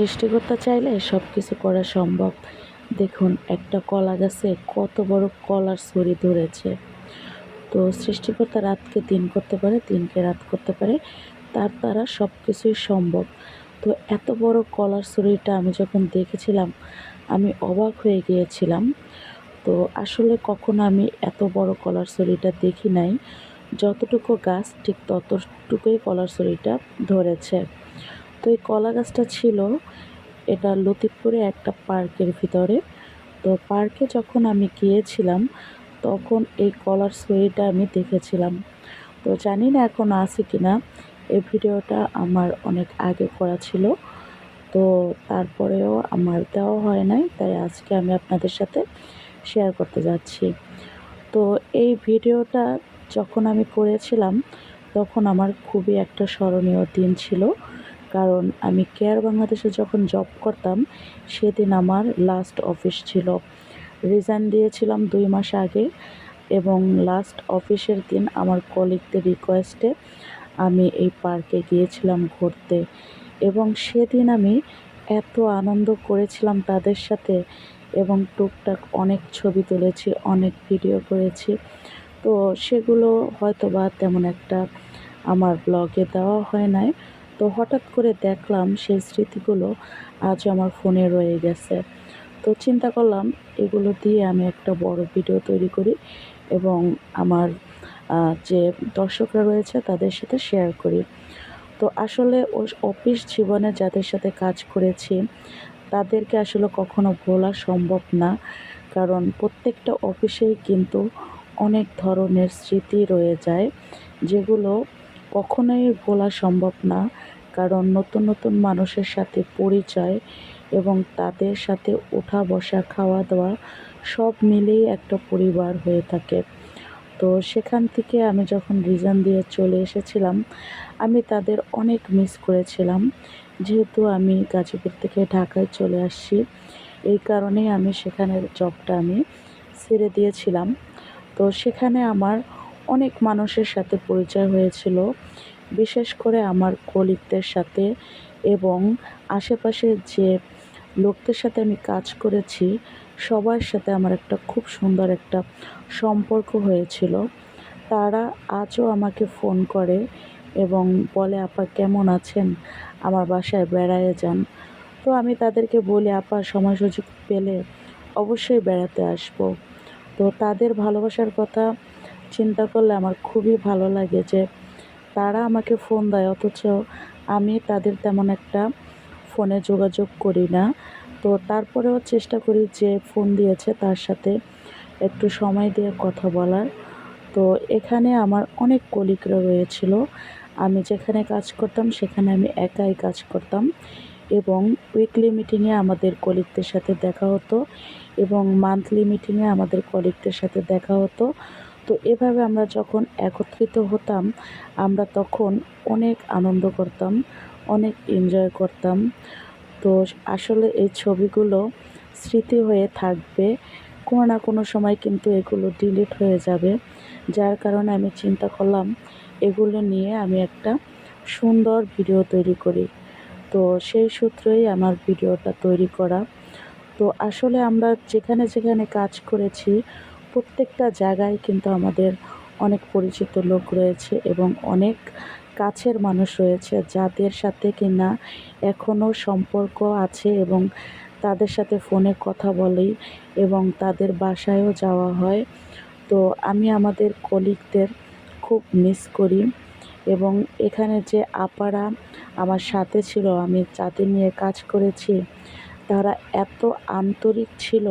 সৃষ্টিকর্তা চাইলে সব কিছু করা সম্ভব। দেখুন, একটা কলা গাছে কত বড় কলার ছড়ি ধরেছে। তো সৃষ্টিকর্তা রাতকে দিন করতে পারে, দিনকে রাত করতে পারে, তার দ্বারা সব কিছুই সম্ভব। তো এত বড় কলার ছড়িটা আমি যখন দেখেছিলাম, আমি অবাক হয়ে গিয়েছিলাম। তো আসলে কখনো আমি এত বড় কলার ছড়িটা দেখি নাই। যতটুকু গাছ ঠিক ততটুকুই কলার ছড়িটা ধরেছে। তো এই কলা গাছটা ছিল, এটা লতিফপুরে একটা পার্কের ভিতরে। তো পার্কে যখন আমি গিয়েছিলাম, তখন এই কলার ছড়িটা আমি দেখেছিলাম। তো জানি না এখন আছে কি না এই ভিডিওটা আমার অনেক আগে করা ছিল। তো তারপরেও আমার দেওয়া হয় নাই, তাই আজকে আমি আপনাদের সাথে শেয়ার করতে যাচ্ছি। তো এই ভিডিওটা যখন আমি করেছিলাম, তখন আমার খুবই একটা স্মরণীয় দিন ছিল। কারণ আমি কেয়ার বাংলাদেশে যখন জব করতাম, সেদিন আমার লাস্ট অফিস ছিল। রিজাইন দিয়েছিলাম দুই মাস আগে এবং লাস্ট অফিসের দিন আমার কলিগদের রিকোয়েস্টে আমি এই পার্কে গিয়েছিলাম ঘুরতে এবং সেদিন আমি এত আনন্দ করেছিলাম তাদের সাথে এবং টুকটাক অনেক ছবি তুলেছি, অনেক ভিডিও করেছি। তো সেগুলো হয়তো বা তেমন একটা আমার ব্লগে দেওয়া হয় নাই। তো হঠাৎ করে দেখলাম সেই স্মৃতিগুলো আজও আমার ফোনে রয়ে গেছে। তো চিন্তা করলাম, এগুলো দিয়ে আমি একটা বড় ভিডিও তৈরি করি এবং আমার যে দর্শকরা রয়েছে তাদের সাথে শেয়ার করি। তো আসলে অফিস জীবনে যাদের সাথে কাজ করেছি, তাদেরকে আসলে কখনো ভোলা সম্ভব না। কারণ প্রত্যেকটা অফিসেই কিন্তু অনেক ধরনের স্মৃতি রয়ে যায়, যেগুলো কখনোই ভোলা সম্ভব না, কারণ নতুন নতুন মানুষের সাথে পরিচয় এবং তাদের সাথে ওঠা বসা, খাওয়া দাওয়া সব মিলেই একটা পরিবার হয়ে থাকে। তো সেখান থেকে আমি যখন রিজান দিয়ে চলে এসেছিলাম, আমি তাদের অনেক মিস করেছিলাম। যেহেতু আমি গাজীপুর থেকে ঢাকায় চলে আসছি, এই কারণেই আমি সেখানের জবটা আমি ছেড়ে দিয়েছিলাম। তো সেখানে আমার অনেক মানুষের সাথে পরিচয় হয়েছিল, বিশেষ করে আমার কলিগদের সাথে এবং আশেপাশে যে লোকদের সাথে আমি কাজ করেছি, সবার সাথে আমার একটা খুব সুন্দর একটা সম্পর্ক হয়েছিল। তারা আজও আমাকে ফোন করে এবং বলে, আপা, কেমন আছেন? আমার বাসায় বেড়ায় যান। তো আমি তাদেরকে বলি, আপা, সময় সুযোগ পেলে অবশ্যই বেড়াতে আসব। তো তাদের ভালোবাসার কথা চিন্তা করলে আমার খুবই ভালো লাগে যে তারা আমাকে ফোন দেয়, অথচ আমি তাদের তেমন একটা ফোনে যোগাযোগ করি না। তো তারপরেও চেষ্টা করি যে ফোন দিয়েছে তার সাথে একটু সময় দিয়ে কথা বলার। তো এখানে আমার অনেক কলিগরা রয়েছিল। আমি যেখানে কাজ করতাম সেখানে আমি একাই কাজ করতাম এবং উইকলি মিটিংয়ে আমাদের কলিগদের সাথে দেখা হতো এবং মান্থলি মিটিংয়ে আমাদের কলিগদের সাথে দেখা হতো। তো এভাবে আমরা যখন একত্রিত হতাম, আমরা তখন অনেক আনন্দ করতাম, অনেক এনজয় করতাম। তো আসলে এই ছবিগুলো স্মৃতি হয়ে থাকবে। কোনো না কোনো সময় কিন্তু এগুলো ডিলিট হয়ে যাবে। যার কারণে আমি চিন্তা করলাম, এগুলো নিয়ে আমি একটা সুন্দর ভিডিও তৈরি করি। তো সেই সূত্রেই আমার ভিডিওটা তৈরি করা। তো আসলে আমরা যেখানে যেখানে কাজ করেছি প্রত্যেকটা জায়গায় কিন্তু আমাদের অনেক পরিচিত লোক রয়েছে এবং অনেক কাছের মানুষ রয়েছে যাদের সাথে কিনা এখনও সম্পর্ক আছে এবং তাদের সাথে ফোনে কথা বলি এবং তাদের বাসায়ও যাওয়া হয়। তো আমি আমাদের কলিগদের খুব মিস করি এবং এখানে যে আপারা আমার সাথে ছিল, আমি যাদের নিয়ে কাজ করেছি, তারা এত আন্তরিক ছিল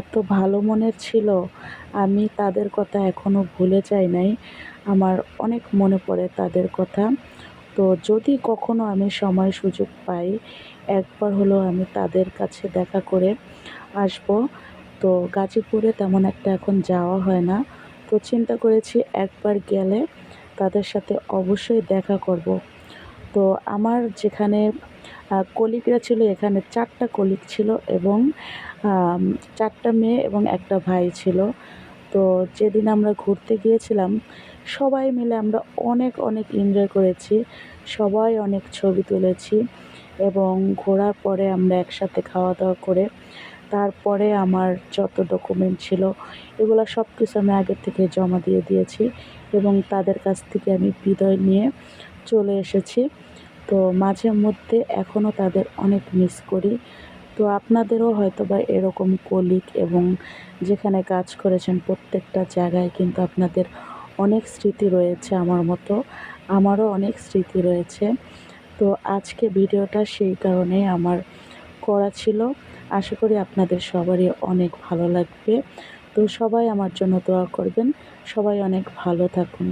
এত ভালো মনের ছিল, আমি তাদের কথা এখনও ভুলে যাই নাই। আমার অনেক মনে পড়ে তাদের কথা। তো যদি কখনো আমি সময় সুযোগ পাই, একবার হলো আমি তাদের কাছে দেখা করে আসব। তো গাজীপুরে তেমন একটা এখন যাওয়া হয় না। তো চিন্তা করেছি একবার গেলে তাদের সাথে অবশ্যই দেখা করব। তো আমার যেখানে কলিগরা ছিল, এখানে চারটা কলিক ছিল এবং চারটা মেয়ে এবং একটা ভাই ছিল। তো যেদিন আমরা ঘুরতে গিয়েছিলাম, সবাই মিলে আমরা অনেক অনেক এনজয় করেছি। সবাই অনেক ছবি তুলেছি এবং ঘোরার পরে আমরা একসাথে খাওয়া দাওয়া করে, তারপরে আমার যত ডকুমেন্ট ছিল, এগুলো সব কিছু আমি আগের থেকে জমা দিয়ে দিয়েছি এবং তাদের কাছ থেকে আমি বিদায় নিয়ে চলে এসেছি। তো মাঝে মধ্যে এখনও তাদের অনেক মিস করি। তো আপনাদেরও হয়তো বা এরকম কলিগ এবং যেখানে কাজ করেছেন প্রত্যেকটা জায়গায় কিন্তু আপনাদের অনেক স্মৃতি রয়েছে আমার মতো। আমারও অনেক স্মৃতি রয়েছে। তো আজকে ভিডিওটা সেই কারণে আমার করা ছিল। আশা করি আপনাদের সবারই অনেক ভালো লাগবে। তো সবাই আমার জন্য দোয়া করবেন। সবাই অনেক ভালো থাকুন।